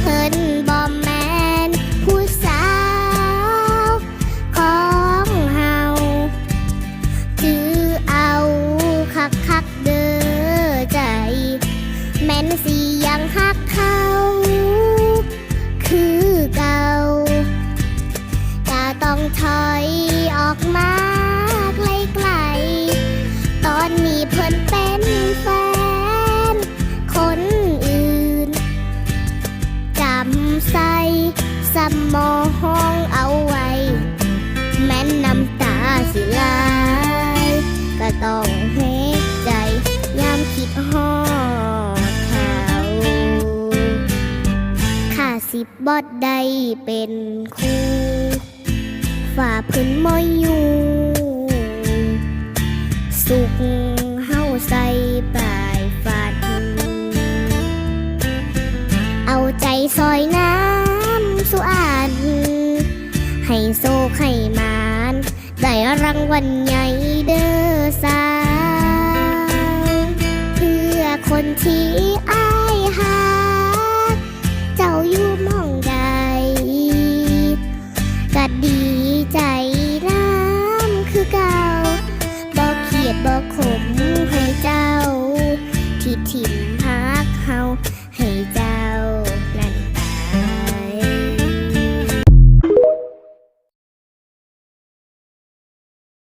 เพิ่นบอมแมนผู้สาวของเฮาถือเอาคักคักเด้อใจ แมนสียังฮักเขาคือเก่าจะต้องถอยออกมา ใสสมองเอาไว้ แม้นน้ำตาสิไหลายก็ต้องเฮใจ ยามคิดฮอดเขาข้าสิบบอดได้เป็นครูฝ่าพื้นมอยอยู่ ใจซอยน้ำสุอันให้โซกให้มานได้รางวัลใหญ่เด้อสาว เพื่อคนที่อายหาเจ้าอยู่หมองใดก็ดีใจน้ำคือเก่าบอกเขียดบอกขมให้เจ้าที่ถิ่ม